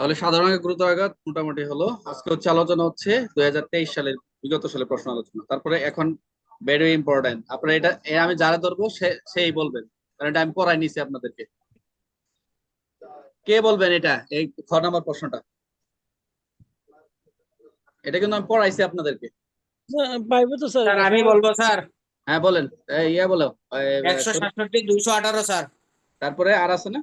তাহলে সাধারণ আগে গুরুতর আঘাত মোটামুটি হলো। আজকে হচ্ছে আলোচনা হচ্ছে দুই হাজার তেইশ সালের বিগত সালের প্রশ্ন আলোচনা। তারপরে এখন ভেরি ইম্পর্টেন্ট আপনারা এটা আমি যারা ধরবো সেই বলবেন। কারণ এটা আমি পড়াই নিছি আপনাদেরকে। কে বলবেন এটা? এই খ নাম্বার প্রশ্নটা। এটা কিন্তু আমি পড়াইছি আপনাদেরকে। পাইবো তো স্যার। স্যার আমি বলব স্যার। হ্যাঁ বলেন। এই ইয়া বলো। একশো সাতষট্টি দুইশো আঠারো স্যার। তারপরে আর আছে না?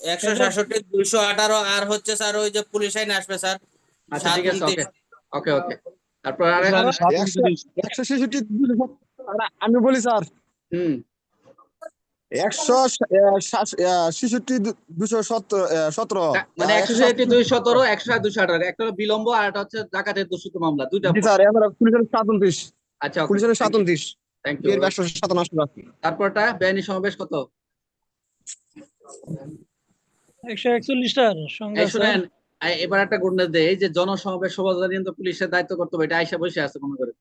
একশো সাতষট্টি দুইশো আঠারো আর হচ্ছে স্যার ওই যে পুলিশ আইন আসবে স্যার। আচ্ছা ঠিক আছে ওকে। ওকে ওকে। তারপর আর একশো ছেষট্টি আমি বলি স্যার। হুম। একশো ছেষট্টি দুশো সতেরো। মানে একশো ছেষট্টি দুই সতেরো একশো সাত দুশো আঠারো। একটা হলো বিলম্ব আর একটা হচ্ছে ডাকাতের মামলা দুইটা স্যার আচ্ছা পুলিশের থ্যাংক ইউ একশো সাতান্ন তারপরটা বেআইনি সমাবেশ কত? এবার একটা গুণের দেয় যে জনসমাবেশ সমাবেশ নিয়ন্ত্রণ পুলিশের দায়িত্ব করতে হবে এটা আইসা বসে আছে মনে করে।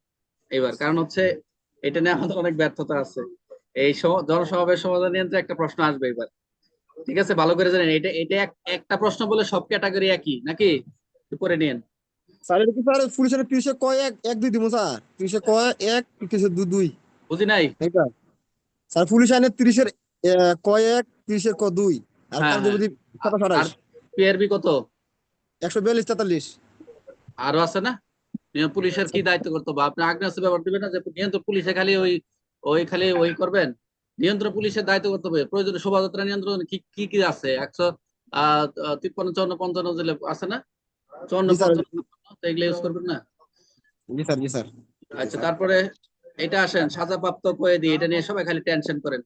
এবার কারণ হচ্ছে এটা নিয়ে আমাদের অনেক ব্যর্থতা আছে। এই সম- জনসমাবেশ সমাধান একটা প্রশ্ন আসবে এবার ঠিক আছে? ভালো করে জানেন এটা এটা একটা প্রশ্ন বলে সব ক্যাটাগরি একই নাকি? করে নিন স্যার এটা কি স্যার পুলিশের তিরিশে কয় এক এক দুই দিব স্যার? তিরিশে কয় এক তিরিশে দুই দুই। বুঝি নাই? স্যার পুলিশ আইনের তিরিশের আহ, কয় এক তিরিশের ক দুই। আর হ্যাঁ, পিআরবি কত? একশো বিয়াল্লিশ তেতাল্লিশ। আরও আছে না? পুলিশের কি দায়িত্ব করতে হবে? আপনি আগ্নেয়াস্ত্র ব্যবহার দিবেন না যে নিয়ন্ত্রণ পুলিশে খালি ওই ওই খালি ওই করবেন? নিয়ন্ত্রণ পুলিশের দায়িত্ব করতে হবে। প্রয়োজনে শোভাযাত্রা নিয়ন্ত্রণ কি কি কি আছে? একশো আহ তিপ্পান্ন চুয়ান্ন পঞ্চান্ন জেলে আছে না? চুয়ান্ন পঞ্চান্ন এগুলো ইউজ করবেন না? জি স্যার জি স্যার। আচ্ছা তারপরে এটা আসেন সাজাপ্রাপ্ত কয়েদি এটা নিয়ে সবাই খালি টেনশন করেন।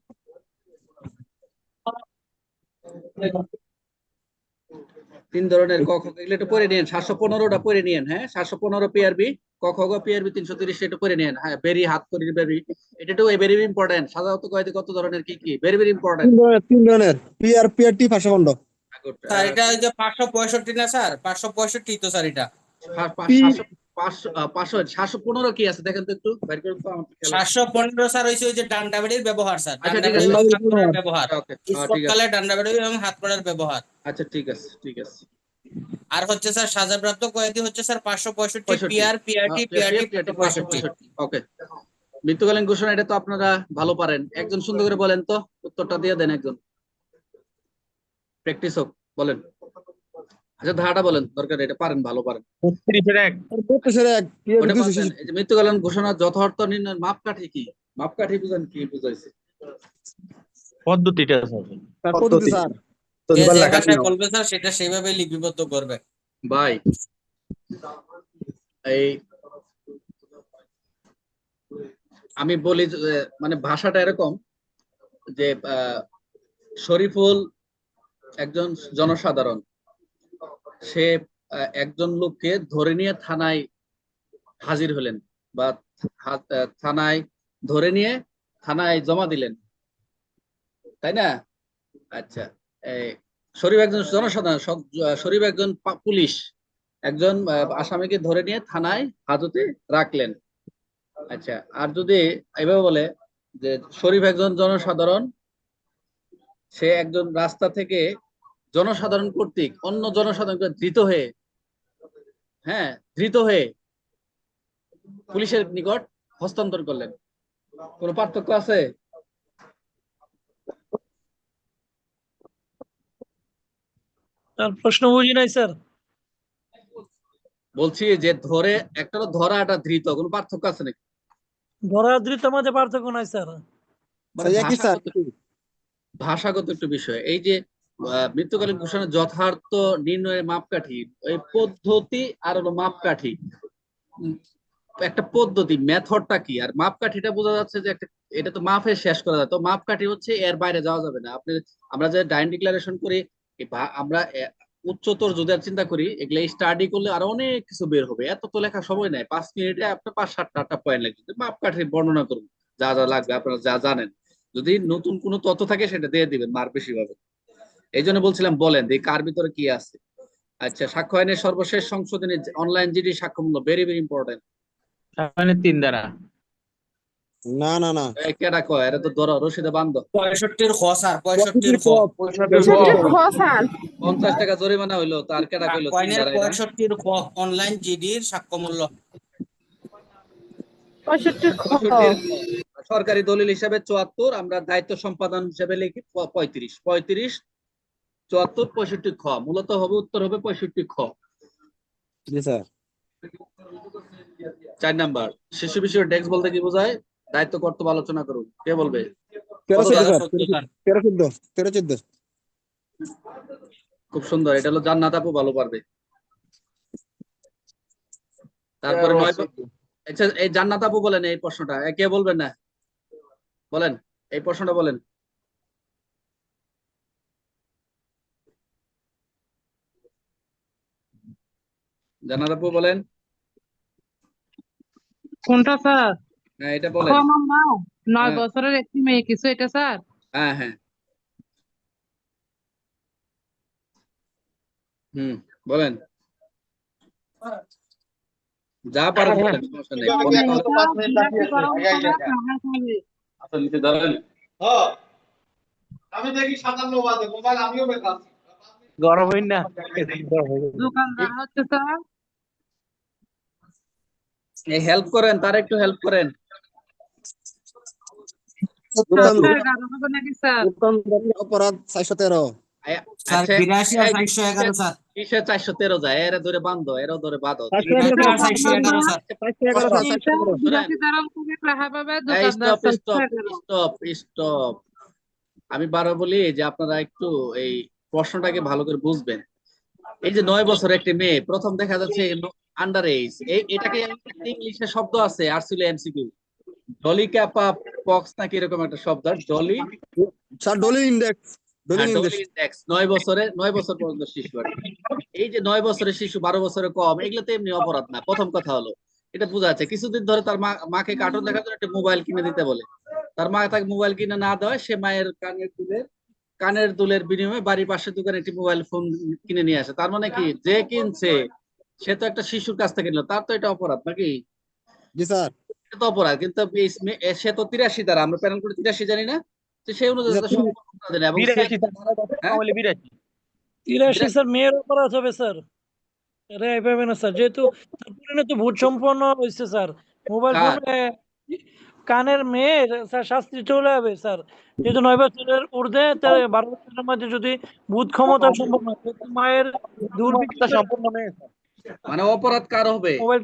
তিন ধরনের ক খ এগুলো একটু পরে নিন সাতশো পনেরোটা পরে নিন হ্যাঁ? সাতশো পনেরো পিআরবি ক খ গ পিআরবি তিনশো তিরিশ এটা পরে নিন হ্যাঁ বেরি হাত করি বেরি এটা তো ভেরি ইম্পর্টেন্ট সাধারণত কয়েদি কত ধরনের কি কি? ভেরি ভেরি ইম্পর্টেন্ট তিন ধরনের পিআর পিআর টি ভাষা খণ্ড স্যার এটা যে পাঁচশো পঁয়ষট্টি না স্যার? পাঁচশো পঁয়ষট্টি তো স্যার এটা। পাঁচশো সাতশো পনেরো কি আছে? দেখেন তো একটু বাইর করুন তো আমার খেয়াল আছে। সাতশো পনেরো স্যার হয়েছে ওই যে ডান্ডা বেড়ির ব্যবহার স্যার। আচ্ছা। এবং হাত ব্যবহার। ওকে হ্যাঁ, ঠিক আছে। স্পটকালে ডান্ডা বেড়ি এবং হাত কড়ার ব্যবহার। আচ্ছা ঠিক আছে ঠিক আছে। আর হচ্ছে স্যার সাজাপ্রাপ্ত কয়েদি হচ্ছে স্যার পাঁচশো পঁয়ষট্টি 65 পিআর পিআরটি পিআরটি। পঁয়ষট্টি। ওকে। মৃত্যুকালীন ঘোষণা এটা তো আপনারা ভালো পারেন। একজন সুন্দর করে বলেন তো উত্তরটা দিয়ে দেন একজন। প্র্যাকটিস হোক বলেন। আচ্ছা ধারাটা বলেন দরকার এটা পারেন ভালো পারেন। মৃত্যুকালীন ঘোষণা যথার্থ নির্ণয় মাপকাঠি কি? মাপকাঠি বুঝেন কি বুঝাইছে। পদ্ধতিটা পদ্ধতি। স্যার। বলবে স্যার সেটা সেইভাবে লিপিবদ্ধ করবে। ভাই এই আমি বলি যে, মানে ভাষাটা এরকম যে আহ, শরীফুল একজন জনসাধারণ সে একজন লোককে ধরে নিয়ে থানায় হাজির হলেন বা থানায় ধরে নিয়ে থানায় জমা দিলেন। তাই না? আচ্ছা শরীফ একজন জনসাধারণ শরীফ একজন পুলিশ, একজন আসামিকে ধরে নিয়ে থানায় হাজতে রাখলেন। আচ্ছা আর যদি এভাবে বলে যে শরীফ একজন জনসাধারণ, সে একজন রাস্তা থেকে জনসাধারণ কর্তৃক অন্য জনসাধারণকে ধৃত হয়ে হ্যাঁ ধৃত হয়ে পুলিশের নিকট হস্তান্তর করলেন। কোন পার্থক্য আছে? প্রশ্ন বুঝি নাই স্যার। বলছি যে ধরে একটা ধরা একটা ধৃত কোনো পার্থক্য আছে নাকি? ধরা ধৃতের মধ্যে পার্থক্য নাই স্যার। মানে স্যার, একই স্যার। ভাষাগত- একটু বিষয়। এই যে মৃত্যুকালীন ঘোষণা যথার্থ নির্ণয়ের মাপকাঠি, এই পদ্ধতি আর হলো মাপকাঠি। একটা পদ্ধতি, মেথডটা কি? আর মাপকাঠিটা বোঝা যাচ্ছে যে একটা, এটা তো মাপে শেষ করা যায়। তো মাপকাঠি হচ্ছে এর বাইরে যাওয়া যাবে না। আপনি, আমরা যে ডাইন ডিক্লারেশন করি আমরা উচ্চতর যদি আর চিন্তা করি, এগুলো স্টাডি করলে আরও অনেক কিছু বের হবে। এত তো লেখা সময় নেই। পাঁচ মিনিটে আপনার পাঁচ সাতটা, আটটা পয়েন্ট লাগবে। মাপকাঠি বর্ণনা করুন। যা যা লাগবে আপনারা যা জানেন। যদি নতুন কোনো তথ্য থাকে, সেটা দিয়ে দিবেন মার বেশি পাবেন এই জন্য বলছিলাম বলেন যে কার ভিতরে কি আছে? আচ্ছা সাক্ষ্য আইনের সর্বশেষ সংশোধনী অনলাইন জিডি সাক্ষ্যমূল্য ভেরি ভেরি ইম্পর্টেন্ট মানে তিন দ্বারা না না না। কেডা কয় এটা তো ধরো রশিদে বান্ধ পঁয়ষট্টির খ স্যার পঁয়ষট্টির খ। পঁয়ষট্টি খ স্যার। পঞ্চাশ টাকা জরিমানা হইল তার কেডা কইলো তিন কয়েনের বাড়াইরা? পঁয়ষট্টির খ অনলাইন জিডির সাক্ষ্য মূল্য পঁয়ষট্টি খ। সরকারি দলিল হিসাবে চুয়াত্তর আমরা দায়িত্ব সম্পাদন হিসাবে লিখি প- পঁয়ত্রিশ। পঁয়ত্রিশ চুয়াত্তর পঁয়ষট্টি খ মূলত হবে উত্তর হবে পঁয়ষট্টি খ। চার নাম্বার শিশু বিষয়ের ডেস্ক বলতে কি বোঝায়? দায়িত্ব কর্তব্য আলোচনা করুন। কে বলবে? খুব সুন্দর এটা হলো জান্নাত আপু ভালো পারবে। তারপরে নয় আচ্ছা এই জান্নাত আপু বলেন এই প্রশ্নটা। এ, কে বলবেন না? বলেন এই প্রশ্নটা বলেন। জান্নাত আপু বলেন। কোনটা স্যার? হ্যাঁ এটা বলেন। নাও নয় হ্যাঁ। বছরের একটি মেয়ে কিছু এটা স্যার? হ্যাঁ হ্যাঁ। হুম বলেন। যা পারেন বলেন, সমস্যা নেই। করে আচ্ছা, নিচে দাঁড়ান। আমি দেখি সাতান্ন বাজে মোবাইল আমিও বেকার গরম হইন না। দোকানদার হচ্ছে স্যার। এই হেল্প করেন তার একটু হেল্প করেন। অপরাধ চারশো তেরো। চারশো যায় এরা ধরে বান্ধ এরা ধরে বাঁধো। আমি বারো বলি যে আপনারা একটু এই প্রশ্নটাকে ভালো করে বুঝবেন। এই যে নয় বছর একটি মেয়ে প্রথম দেখা যাচ্ছে আন্ডার এজ এই এটাকে ইংলিশে শব্দ আছে আর ছিল এমসিকিউ ডলি ক্যাপা পক্স নাকি এরকম একটা শব্দ ডলি স্যার ডলি ইন্ডেক্স ইন্ডেক্স নয় বছরে নয় বছর পর্যন্ত শিশু আর এই যে নয় বছরের শিশু বারো বছরের কম এগুলো তো এমনি অপরাধ না। প্রথম কথা হলো এটা বোঝা যাচ্ছে। কিছুদিন ধরে তার মা মাকে কার্টুন দেখার জন্য একটা মোবাইল কিনে দিতে বলে। তার মা তাকে মোবাইল কিনে না দেওয়ায় সে মায়ের কানের দুলের কানের দুলের বিনিময়ে বাড়ির পাশের দোকানে একটি মোবাইল ফোন কিনে নিয়ে আসে। তার মানে কি যে কিনছে সে তো একটা শিশুর কাছ থেকে নিল তার তো এটা অপরাধ নাকি? জি স্যার। এটা তো অপরাধ কিন্তু সে তো তিরাশি দ্বারা আমরা প্যানেল করে তিরাশি জানি না? তো সেই অনুযায়ী। এবং হ্যাঁ? তিরাশি স্যার মেয়ের অপরাধ হবে স্যার। রেহাই পাবে না স্যার যেহেতু পরিণত তো ভোট সম্পন্ন হয়েছে স্যার। মোবাইল? ফোনে কানের মেয়ের স্যার শাস্তি চলে যাবে স্যার। যেহেতু নয় বছরের ঊর্ধ্বে তার বারো বছরের মধ্যে যদি বুধ ক্ষমতা সম্পন্ন মায়ের দুর্বৃত্তা সম্পন্ন মেয়ে মানে অপরাধ কার হবে? মোবাইল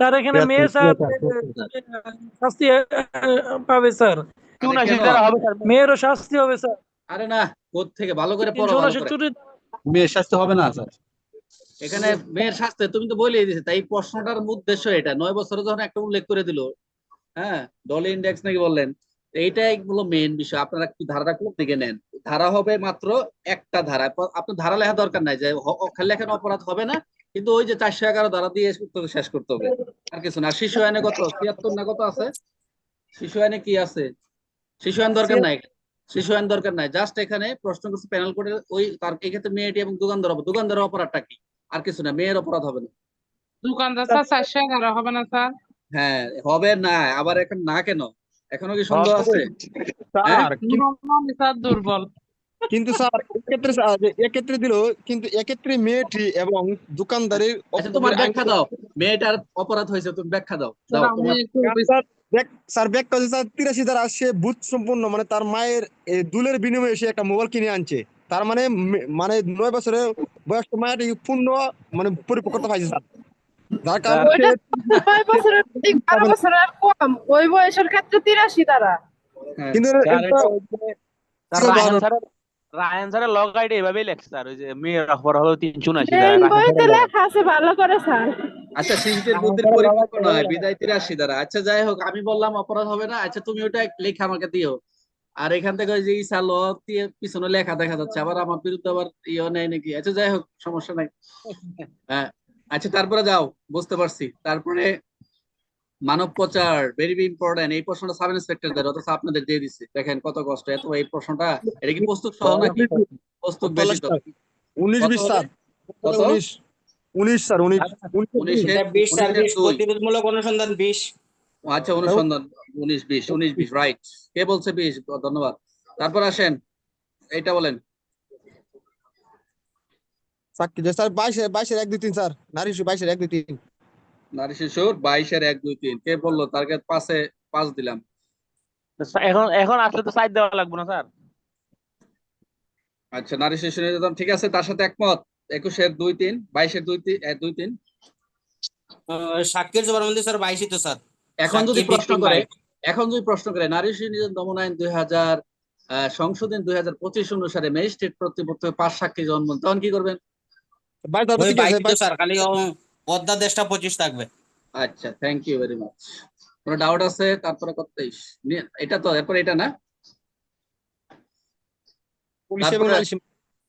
স্যার এখানে মেয়ে স্যার শাস্তি পাবে স্যার। মেয়েরও শাস্তি হবে স্যার। আরে না কোথ থেকে ভালো করে। পড়ো মেয়ের স্বাস্থ্য হবে না স্যার। এখানে মেয়ের শাস্তি তুমি তো বলেই দিছে তাই প্রশ্নটার উদ্দেশ্য এটা। নয় বছরে যখন একটা উল্লেখ করে দিল হ্যাঁ ডলি ইন্ডেক্স নাকি বললেন এইটাই হলো মেইন বিষয়। আপনারা কি ধারাটা কোন দিকে নেন। ধারা হবে মাত্র একটা ধারা। আপনার ধারা লেখা দরকার নাই যে লেখানো অপরাধ হবে না কিন্তু ওই যে চারশো এগারো ধারা দিয়ে উত্তর শেষ করতে হবে। আর কিছু না। শিশু আইনে কত? তিয়াত্তর না কত আছে? শিশু আইনে কি আছে? শিশু আইন দরকার নাই? শিশু আইন দরকার নাই। জাস্ট এখানে প্রশ্ন করছে প্যানেল কোডের ওই তার এক্ষেত্রে মেয়েটি এবং দোকানদার হবে দোকানদারের অপরাধটা কি? আর কিছু না। মেয়ের অপরাধ হবে না। দোকানদার স্যার চারশো এগারো হবে না স্যার? হ্যাঁ হবে না। আবার এখন না কেন? এখনও কি সন্দেহ আছে? স্যার দুর্বল। কিন্তু স্যার এক্ষেত্রে এক্ষেত্রে দিল কিন্তু এক্ষেত্রে মেয়েটি এবং দোকানদারের আচ্ছা তোমার ব্যাখ্যা দাও। মেয়েটার অপরাধ হয়েছে তুমি ব্যাখ্যা দাও। দাও স্যার আমি স্যার তিরাশি দ্বারা সে বুথ সম্পূর্ণ মানে তার মায়ের দুলের বিনিময়ে সে একটা মোবাইল কিনে আনছে। তার মানে মানে নয় বছরের বয়স্ক মায়ের পূর্ণ মানে পরিপক্কতা পাইছে স্যার। যার কারণে বারো বছরের কম। ওই বয়সের ক্ষেত্রে তিরাশি দ্বারা হ্যাঁ। কিন্তু রায়হান স্যারের লগ আইডি এভাবেই লেখছে স্যার ওই যে মেয়ের হলো তিনশো মেইন বইতে লেখা আছে ভালো করে স্যার আচ্ছা শিশুদের বুদ্ধির পরিপক্ক নয় বিদায় তিরাশি দ্বারা আচ্ছা যাই হোক আমি বললাম অপরাধ হবে না। আচ্ছা তুমি ওটা লেখা আমাকে দিও। আর এখান থেকে ওই যে ইসা ল দিয়ে পিছনে লেখা দেখা যাচ্ছে। আবার আমার বিরুদ্ধে আবার ইয়ে নেই নাকি? আচ্ছা যাই হোক সমস্যা নাই। হ্যাঁ। আচ্ছা তারপরে যাও বুঝতে পারছি। তারপরে মানব প্রচার ভেরি ইম্পর্টেন্ট এই প্রশ্নটা সাব ইন্সপেক্টরদের অথচ আপনাদের দিয়ে দিচ্ছে দেখেন কত কষ্ট। এত এই প্রশ্নটা এটা কি প্রস্তুত সহ নাকি? প্রস্তুত বেশি তো? উনিশ বিশ স্যার। কত? উনিশ উনিশ স্যার উনিশ উনিশ। উনিশে বিশ স্যার বিশ। প্রতিরোধমূলক অনুসন্ধান বিশ। আচ্ছা অনুসন্ধান উনিশ বিশ উনিশ বিশ রাইট কে বলছে বিশ? ধন্যবাদ। তারপর আসেন এইটা বলেন। সাক্ষী যে স্যার বাইশের বাইশের এক দুই তিন স্যার। নারী শিশু বাইশের এক দুই তিন। নারী শিশুর বাইশের এক দুই তিন। কে বলল? টার্গেট পাঁচে পাঁচ দিলাম। এখন এখন আসলে তো সাইড দেওয়া লাগবে না স্যার। আচ্ছা নারী শিশু নির্যাতন ঠিক আছে তার সাথে একমত। একুশের দুই তিন বাইশের দুই তিন দুই তিন। সাক্ষীর জবানবন্দি স্যার বাইশই তো স্যার। এখন যদি প্রশ্ন করে এখন যদি প্রশ্ন করে নারী শিশু নির্যাতন দমন আইন দুই হাজার সংশোধন দুই হাজার পঁচিশ অনুসারে ম্যাজিস্ট্রেট কর্তৃপক্ষ পাঁচ সাক্ষী জন্ম তখন কি করবেন? ও- অধ্যাদেশটা পঁচিশ থাকবে। আচ্ছা থ্যাংক ইউ ভেরি মাচ কোনো ডাউট আছে? তারপরে করতে তেইশ এটা তো এরপর এটা না?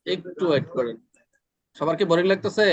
একটু ওয়েট করেন। সবার কি বোরিং লাগতেছে?